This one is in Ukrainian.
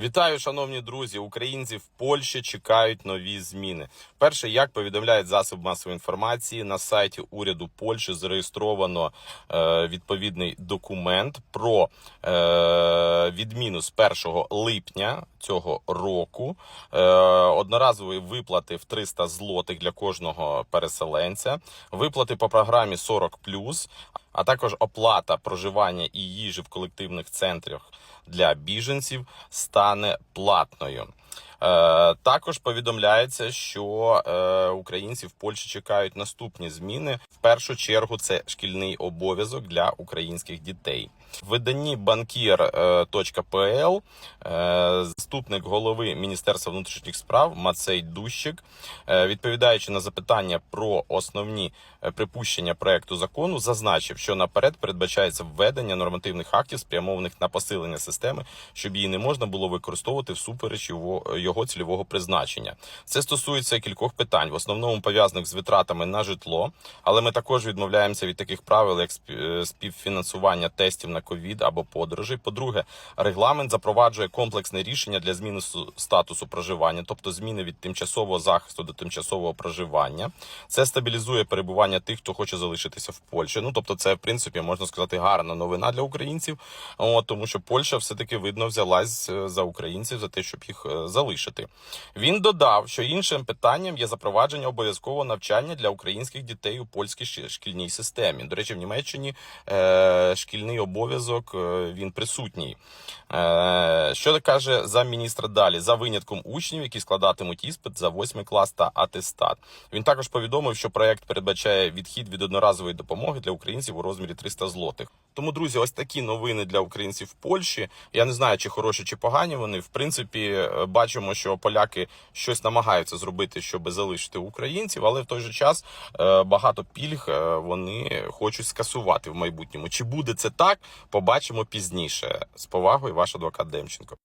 Вітаю, шановні друзі! Українці в Польщі чекають нові зміни. Перше, як повідомляють засоби масової інформації, на сайті уряду Польщі зареєстровано е, відповідний документ про е, відміну з 1 липня цього року е, одноразової виплати в 300 злотих для кожного переселенця, виплати по програмі 40+, а також оплата проживання і їжі в колективних центрах для біженців стане платною. Е, також повідомляється, що е, українці в Польщі чекають наступні зміни. В першу чергу це шкільний обов'язок для українських дітей. В виданні банкір.пл е, заступник голови Міністерства внутрішніх справ Мацей Дущик, е, відповідаючи на запитання про основні е, припущення проекту закону, зазначив, що наперед передбачається введення нормативних актів, спрямованих на посилення системи, щоб її не можна було використовувати всупереч його, його цільового призначення. Це стосується кількох питань, в основному пов'язаних з витратами на житло, але ми також відмовляємося від таких правил, як е, співфінансування тестів на ковід або подорожей. По-друге, регламент запроваджує комплексне рішення для зміни статусу проживання, тобто зміни від тимчасового захисту до тимчасового проживання. Це стабілізує перебування тих, хто хоче залишитися в Польщі. Ну тобто, це в принципі можна сказати гарна новина для українців. Тому що Польща все таки видно взялась е, за українців за те, щоб їх е, залишити. Він додав, що іншим питанням є запровадження обов'язкового навчання для українських дітей у польській шкільній системі. До речі, в Німеччині е, шкільний обов'язок е, він присутній. Е, що каже замміністра далі за винятком учнів, які складатимуть іспит за 8 клас та атестат. Він також повідомив, що проект передбачає відхід від одноразової допомоги для українців у розмірі 300 злотих. Тому, друзі, ось такі новини для українців в Польщі. Я не знаю, чи хороші, чи погані вони. В принципі, е, бачимо, що поляки щось намагаються зробити, щоб залишити українців, але в той же час багато пільг вони хочуть скасувати в майбутньому. Чи буде це так? Побачимо пізніше. З повагою, ваш адвокат Демченко.